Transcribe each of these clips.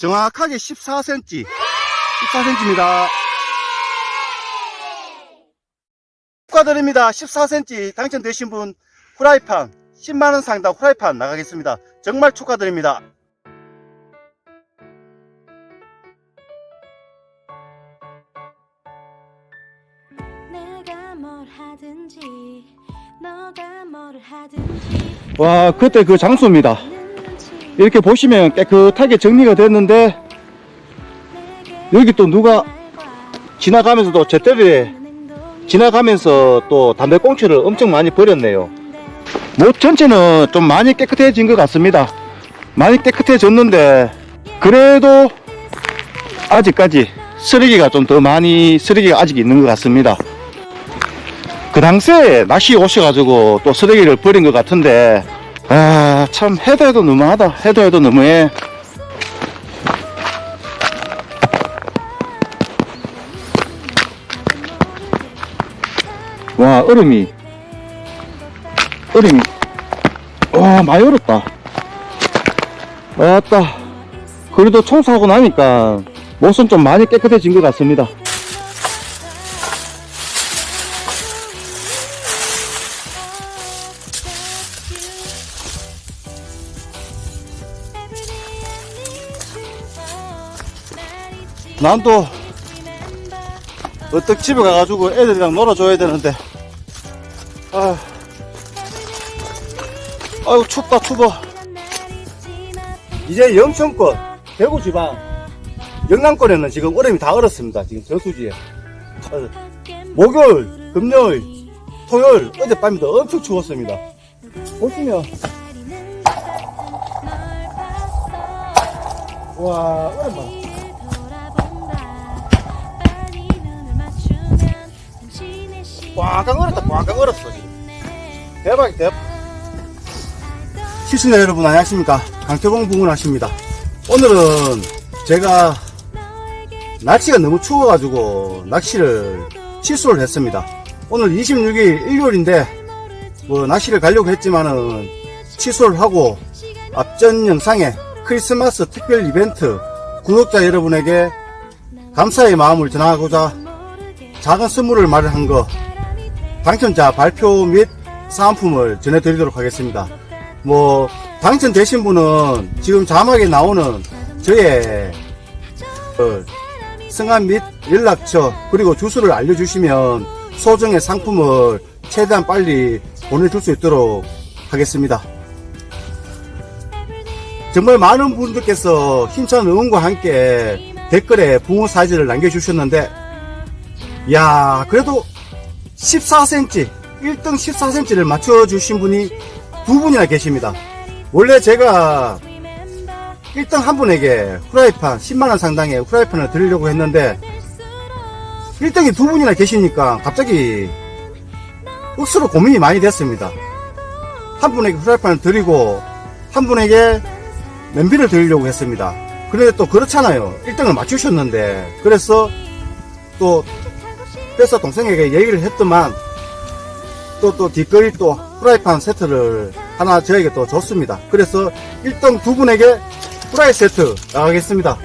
정확하게 14cm. 14cm입니다. 축하드립니다. 14cm 당첨되신 분 후라이판 10만원 상당 후라이판 나가겠습니다. 정말 축하드립니다. 와, 그때 그 장소입니다. 이렇게 보시면 깨끗하게 정리가 됐는데 여기 또 누가 지나가면서도 제때리에 지나가면서 또 담배꽁초를 엄청 많이 버렸네요. 못 전체는 좀 많이 깨끗해진 것 같습니다. 많이 깨끗해졌는데 그래도 아직까지 쓰레기가 좀 더 많이 쓰레기가 아직 있는 것 같습니다. 그 당시에 낚시 오셔가지고 또 쓰레기를 버린 것 같은데 아 참 해도 해도 너무하다. 해도 해도 너무해. 와 얼음이. 얼음이. 와 많이 얼었다. 왔다. 그래도 청소하고 나니까 못은 좀 많이 깨끗해진 것 같습니다 난 또 어떻게 집에 가가지고 애들이랑 놀아줘야 되는데. 아 아유 춥다 추워 이제 영천권 대구 지방 영남권에는 지금 얼음이 다 얼었습니다. 지금 저수지에. 어, 목요일 금요일 토요일 어젯밤에도 엄청 추웠습니다. 보시면. 와 얼음 봐 꽝꽝 얼었다 꽝꽝 얼었어 지금. 대박이 대박. 시청자 여러분 안녕하십니까? 강태봉 부문하십니다. 오늘은 제가 날씨가 너무 추워가지고 낚시를 취소를 했습니다. 오늘 26일 일요일인데 뭐 낚시를 가려고 했지만은 취소를 하고 앞전 영상에 크리스마스 특별 이벤트 구독자 여러분에게 감사의 마음을 전하고자 작은 선물을 마련한 거 당첨자 발표 및 사은품을 전해드리도록 하겠습니다. 뭐 당첨되신 분은 지금 자막에 나오는 저의 어, 성함 및 연락처 그리고 주소를 알려주시면 소정의 상품을 최대한 빨리 보내줄 수 있도록 하겠습니다. 정말 많은 분들께서 힘찬 응원과 함께 댓글에 붕어 사진을 남겨주셨는데 야 그래도 14cm 1등 14cm를 맞춰주신 분이 두 분이나 계십니다. 원래 제가 1등 한 분에게 후라이판 10만원 상당의 후라이판을 드리려고 했는데 1등이 두 분이나 계시니까 갑자기 억수로 고민이 많이 됐습니다. 한 분에게 후라이판을 드리고 한 분에게 냄비를 드리려고 했습니다. 그런데 또 그렇잖아요. 1등을 맞추셨는데 그래서 또 그래서 동생에게 얘기를 했더만 또 또 뒷거리 또 프라이팬 세트를 하나 저에게 또 줬습니다. 그래서 1등 두 분에게 프라이 세트 나가겠습니다.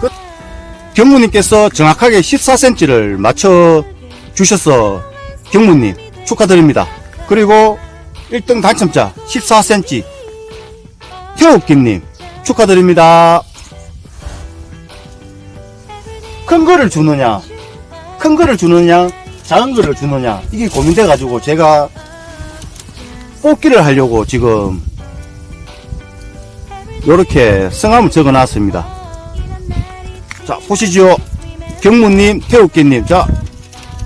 그 경무님께서 정확하게 14cm를 맞춰 주셔서 경무님 축하드립니다. 그리고 1등 당첨자 14cm 태욱김님 축하드립니다. 큰 거를 주느냐 큰 거를 주느냐 작은 거를 주느냐 이게 고민돼 가지고 제가 뽑기를 하려고 지금 이렇게 성함을 적어 놨습니다. 자 보시죠 경무님 태욱기님. 자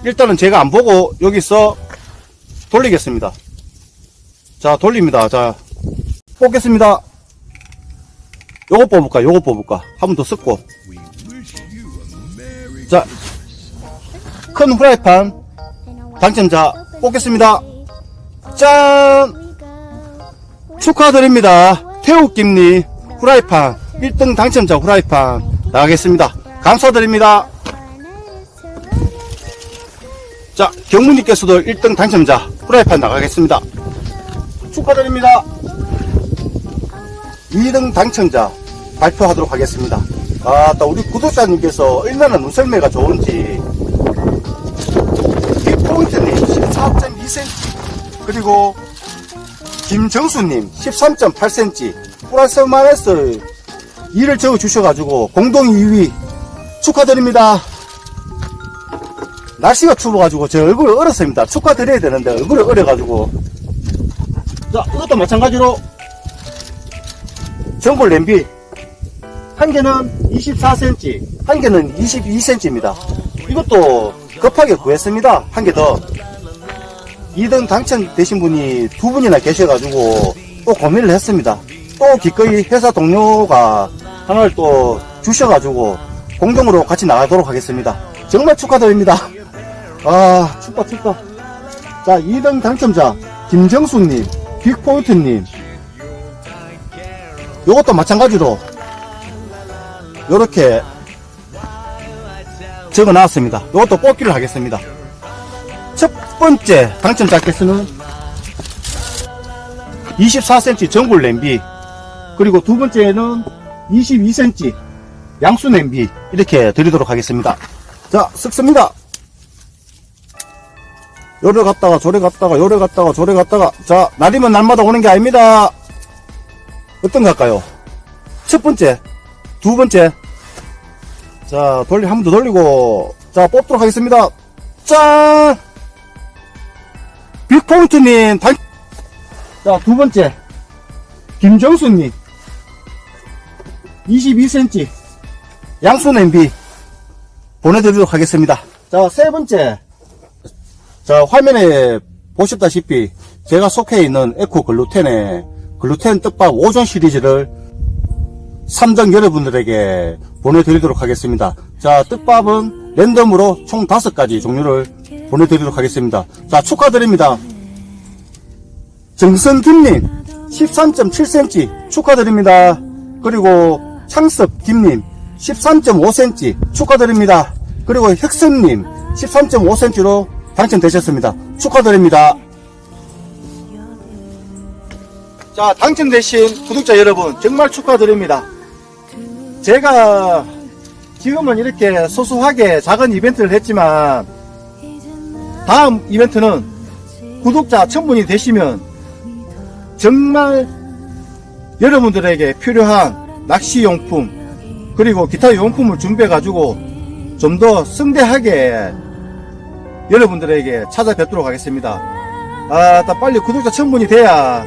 일단은 제가 안 보고 여기서 돌리겠습니다. 자 돌립니다. 자 뽑겠습니다. 요거 뽑을까? 요거 뽑을까? 한 번더 섞고. 자 큰 후라이팬 당첨자 뽑겠습니다. 짠! 축하드립니다. 태욱김님 후라이팬 1등 당첨자 후라이팬 나가겠습니다. 감사드립니다. 자, 경무님께서도 1등 당첨자 후라이팬 나가겠습니다. 축하드립니다. 2등 당첨자 발표하도록 하겠습니다. 아, 또 우리 구독자님께서 얼마나 눈썰매가 좋은지 빅포인트님 14.2cm 그리고 김정수님 13.8cm 플러스 마이너스 2를 적어 주셔가지고 공동 2위 축하드립니다. 날씨가 추워가지고 제 얼굴을 얼었습니다. 축하드려야 되는데 얼굴을 얼어가지고 자 이것도 마찬가지로 전골 냄비 한 개는 24cm 한 개는 22cm입니다. 이것도 급하게 구했습니다. 한 개 더. 2등 당첨되신 분이 두 분이나 계셔가지고 또 고민을 했습니다. 또 기꺼이 회사 동료가 하나를 또 주셔가지고 공동으로 같이 나가도록 하겠습니다. 정말 축하드립니다. 아, 춥다, 춥다. 자, 2등 당첨자, 김정숙님, 빅포인트님. 요것도 마찬가지로, 요렇게 적어 놨습니다. 요것도 뽑기를 하겠습니다. 첫 번째 당첨자 개수는 24cm 전골 냄비, 그리고 두 번째는 22cm 양수 냄비, 이렇게 드리도록 하겠습니다. 자, 쓱습니다. 요래 갔다가 저래 갔다가 요래 갔다가 저래 갔다가 자 날이면 날마다 오는 게 아닙니다. 어떤 거 할까요? 첫 번째 두 번째. 자 돌리 한 번 더 돌리고 자 뽑도록 하겠습니다. 짠 빅포인트님 자두 번째. 김정수님. 22cm 양수 냄비. 보내드리도록 하겠습니다. 자 세 번째. 자, 화면에 보셨다시피 제가 속해 있는 에코 글루텐의 글루텐 떡밥 5종 시리즈를 3등 여러분들에게 보내드리도록 하겠습니다. 자, 떡밥은 랜덤으로 총 5가지 종류를 보내드리도록 하겠습니다. 자, 축하드립니다. 정선김님 13.7cm 축하드립니다. 그리고 창섭 김님 13.5cm 축하드립니다. 그리고 혁선님 13.5cm로 당첨되셨습니다. 축하드립니다. 자, 당첨되신 구독자 여러분, 정말 축하드립니다. 제가 지금은 이렇게 소소하게 작은 이벤트를 했지만, 다음 이벤트는 구독자 1000분이 되시면, 정말 여러분들에게 필요한 낚시용품, 그리고 기타 용품을 준비해가지고, 좀 더 성대하게 여러분들에게 찾아뵙도록 하겠습니다. 아, 나 빨리 구독자 1000분이 돼야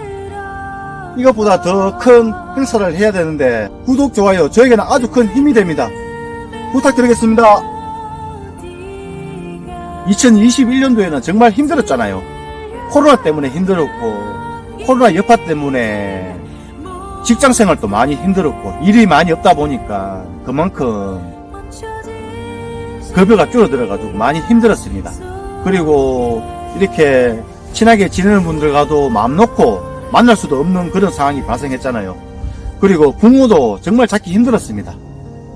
이것보다 더 큰 행사를 해야 되는데 구독, 좋아요 저에게는 아주 큰 힘이 됩니다. 부탁드리겠습니다. 2021년도에는 정말 힘들었잖아요. 코로나 때문에 힘들었고 코로나 여파 때문에 직장 생활도 많이 힘들었고 일이 많이 없다 보니까 그만큼 급여가 줄어들어가지고 많이 힘들었습니다. 그리고 이렇게 친하게 지내는 분들과도 마음 놓고 만날 수도 없는 그런 상황이 발생했잖아요. 그리고 부모도 정말 찾기 힘들었습니다.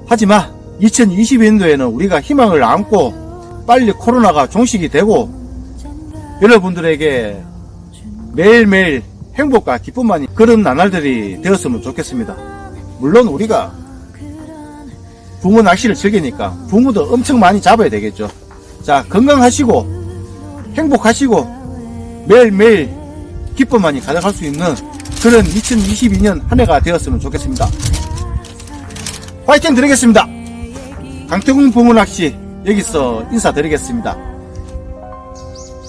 하지만 2022년도에는 우리가 희망을 안고 빨리 코로나가 종식이 되고 여러분들에게 매일매일 행복과 기쁨만이 그런 나날들이 되었으면 좋겠습니다. 물론 우리가 붕어 낚시를 즐기니까 붕어도 엄청 많이 잡아야 되겠죠. 자, 건강하시고 행복하시고 매일매일 기쁨만이 가득할 수 있는 그런 2022년 한 해가 되었으면 좋겠습니다. 화이팅 드리겠습니다. 강태궁 붕어 낚시 여기서 인사드리겠습니다.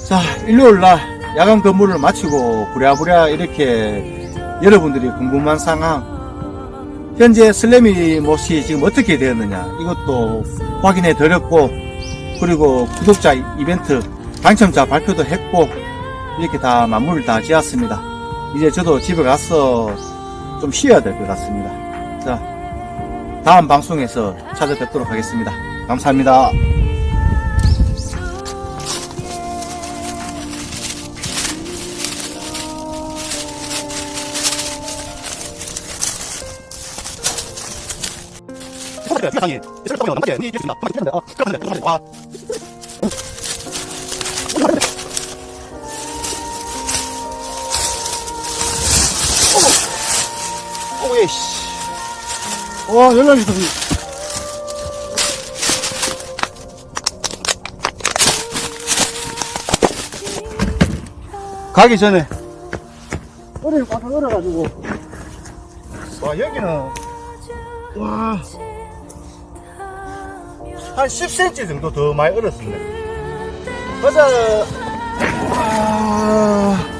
자, 일요일날 야간 근무를 마치고 부랴부랴 이렇게 여러분들이 궁금한 상황 현재 슬래미 못이 지금 어떻게 되었느냐 이것도 확인해 드렸고 그리고 구독자 이벤트 당첨자 발표도 했고 이렇게 다 마무리를 다 지었습니다. 이제 저도 집에 가서 좀 쉬어야 될 것 같습니다. 자 다음 방송에서 찾아뵙도록 하겠습니다 감사합니다. 오, 오, 예, 씨. 와, 연락이 있어. 가기 전에. 얼음 꽉 얼어가지고. 와, 여기는. 와. 한 10cm 정도 더 많이 얼었습니다. 가자. 아.